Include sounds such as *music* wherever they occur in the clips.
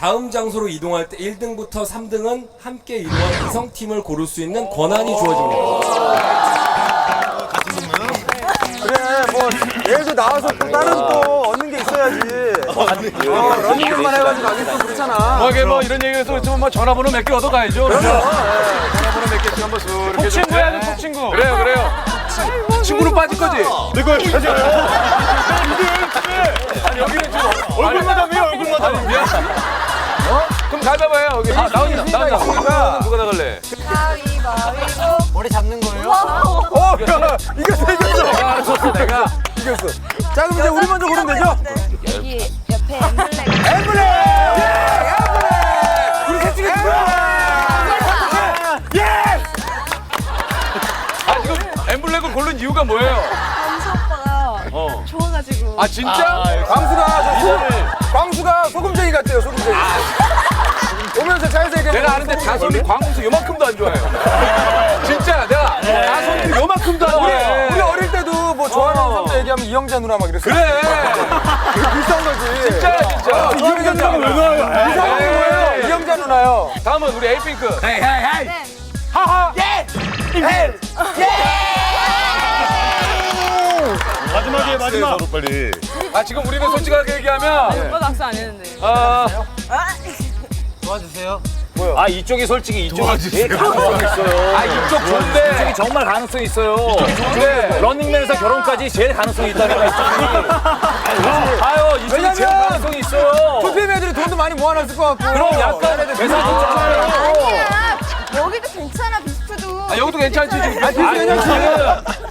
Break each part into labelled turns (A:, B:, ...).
A: 다음 장소로 이동할 때 1등부터 3등은 함께 이동한 이성팀을 고를 수 있는 권한이 주어집니다.
B: 그래 뭐 얘도 나와서 또 다른 또 얻는 게 있어야지. 어, 러닝맨만 해가지고 좀 그렇잖아.
C: 뭐게 뭐 이런 얘기해서 좀뭐 전화번호 몇 개 얻어가야죠. 그렇죠. 전화번호 몇 개씩 한번 쑥 이렇게 톡 친구 해야죠, 톡 친구. 그래요, 그래요. 친구로 빠질 거지?
D: 이거 하세요.
C: 아니, 여기는 좀
D: 얼굴마다 해요, 얼굴마다.
C: 미안. 어? 그럼 가위바위보 해요. 여기. 아, 나온다, 나온다.
B: 있으니까.
C: 누가 나갈래?
E: 가위바위보.
B: 머리 잡는 거예요? 어, 야, 이겼어, 이겼어.
C: 내가 줬어, 내가.
B: 이겼어. 자, 그럼 이제 우리 먼저 고르면 되죠?
E: 여기 옆에 엠블랙.
B: 엠블렘! 엠블렘! 우리 셋 중에 누구야?
C: 아, 지금 엠블랙을 고른 이유가 뭐예요?
E: 광수 오빠가
C: 어.
E: 좋아가지고.
C: 아, 진짜?
B: 광수가, 저 소금, 광수가 소금쟁이 같대요, 소금쟁이. 오면서 자연스 얘기해.
C: 내가 아는데 자손이 광수 요만큼도 안 좋아해요. *laughs* 진짜 내가 자손이 요만큼도 안 좋아해.
B: 우리 어릴 때도 뭐 좋아하는
C: 어.
B: 사람들 얘기하면 이영자 누나 막 이랬어.
C: 그래. *laughs*
B: 비슷한 거지.
C: 진짜야, 진짜.
B: 이영자 누나가 왜 나와요? 이상한 게 뭐예요? 이영자 누나요.
C: 다음은 우리 에이핑크.
E: 네.
C: 하하.
D: 마지막에 마지막. 빨리.
C: 아 지금 우리는 솔직하게 얘기하면
E: 오빠 낙서 안 했는데.
F: 아아 이쪽이 솔직히 이쪽이 제일 가능성 있어요.
C: 아, 이쪽 좋은데.
F: 이쪽이 정말 가능성 있어요.
C: 좋은데.
F: 런닝맨에서 결혼까지 제일 가능성 있다니까 이쪽이. 아유 이쪽이 제일
B: 왜냐면
F: 가능성 있어요.
B: 투피엠 애들이 돈도 많이 모아놨을 것 같고.
F: 그럼 약간 회사 좋잖아요.
E: 아니야. 여기도 괜찮아 비스트도.
C: 아 여기도 괜찮지 지금.
B: 아, 비슷해, 괜찮지?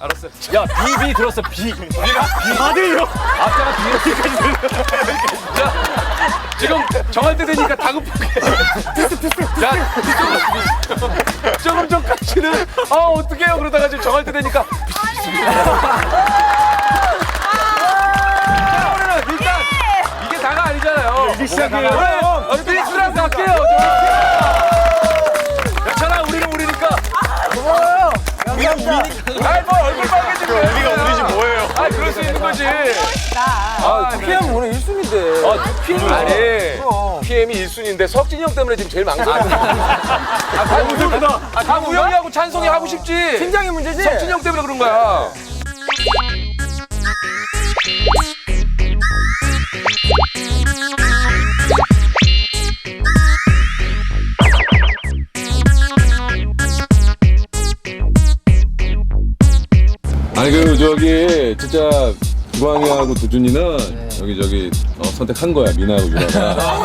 C: 알았어.
F: 야 비 비 들었어 비.
D: 다들요.
F: 앞자가 비까지
C: 자 지금 정할 때 되니까 다급하게. 자 조금 조금 전까지는 아 어떡해요 그러다가 지금 정할 때 되니까. 자, 우리는 일단 이게 다가 아니잖아요.
D: 이게 시작이에요.
C: 그래, 빅스랑 갈게요. 괜 아이, 뭐 얼굴 빨개지고.
D: 우리가 우리지 뭐예요?
C: 아, 그럴 수 있는 거지. 아,
B: 투피엠 오늘 1순위인데.
C: 아, PM 아니.
B: 그럼.
C: PM이 1순위인데 석진이 형 때문에 지금 제일 망설여. 아, 다 우영이, 아, 다 우영이하고 찬송이 하고 싶지.
B: 팀장이 문제지?
C: 석진이 형 때문에 그런 거야.
G: 아니 그 저기 진짜 주광이하고 두준이는 여기 저기 어, 선택한 거야 미나하고 유나가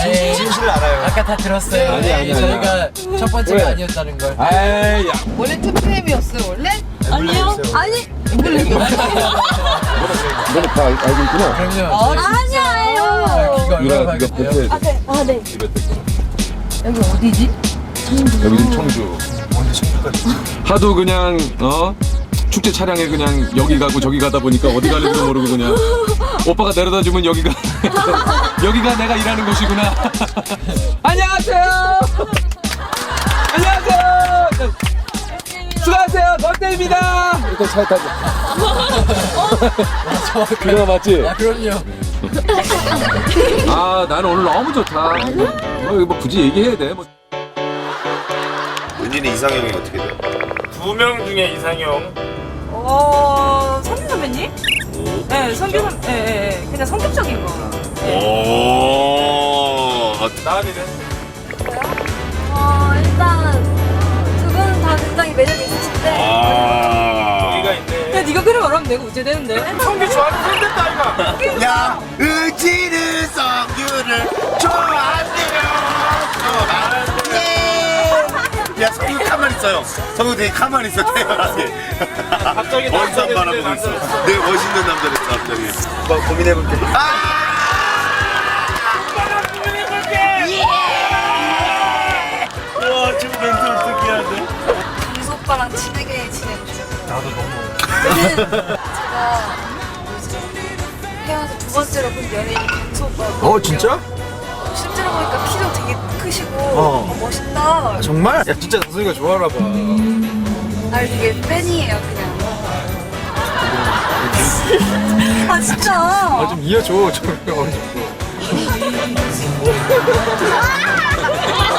G: *laughs*
H: 아까 다 들었어요.
G: 아니, 아니, 아니.
H: 저희가 첫 번째가
G: 왜?
H: 아니었다는 걸.
G: 아이 야
E: 원래 투피엠이었어요 원래? 아니요. 아니.
G: 너는 다 알, 알고 있구나
H: 그럼요.
E: 아니야요.
H: 기가
G: 유나
H: 얼마나
G: 이거
E: 돼아 네. 아 네. 여기 어디지?
G: 여기 지금 청주 하도 그냥 어 축제 차량에 그냥 여기 가고 저기 가다 보니까 어디 가는지도 모르고 그냥 오빠가 데려다 주면 여기가 *laughs* 여기가 내가 일하는 곳이구나 *laughs* 안녕하세요 안녕하세요 수고하세요 덕대입니다 이렇게 차에 타고 *laughs* 그거 맞지?
H: 아, 그럼요.
G: 아 나는 오늘 너무 좋다 뭐, 이거 뭐 굳이 얘기해야 돼 뭐.
D: 은진이 이상형이 어떻게 돼요?
F: 두 명 중에 이상형.
I: 어, 성규 선배님? 네, 성규 선, 예, 예, 예. 그냥 성격적인 거.
D: 오. 아,
C: 나은이는?
E: 어 일단 두 분 다 굉장히 매력이 있으신데
D: 아.
C: 여기가 있네.
I: 그냥 네가 그래 말하면 내가 어째 되는데?
C: 성기 좋아하는 팬 됐다, 이거.
D: 야, 은진은 성규를. 좋아한대요. 있어요. 성규 되게 가만히 *laughs* 있어, 태연하게.
C: 갑자기 남자
D: 바라보고 있어.
C: 남자
D: 내 멋있는 남자 됐어, 갑자기. 뭐, 고민해볼게. 아! 와, 지금 멘트 어떻게 해야 돼?
E: 광수 오빠랑 친하게 지내고 있어요. 나도 너무. 제가 요즘 헤어서 두 번째로 본 연예인이 광수 오빠고.
B: 어, 진짜?
E: 실제로 보니까 키도 되게 크시고 어, 멋있다.
B: 정말? 야, 진짜 정수이가 좋아하나 봐.
E: 아 되게 팬이에요 그냥. 아 진짜.
B: 아, 좀 이어줘, 좀. 어느 정도. *laughs*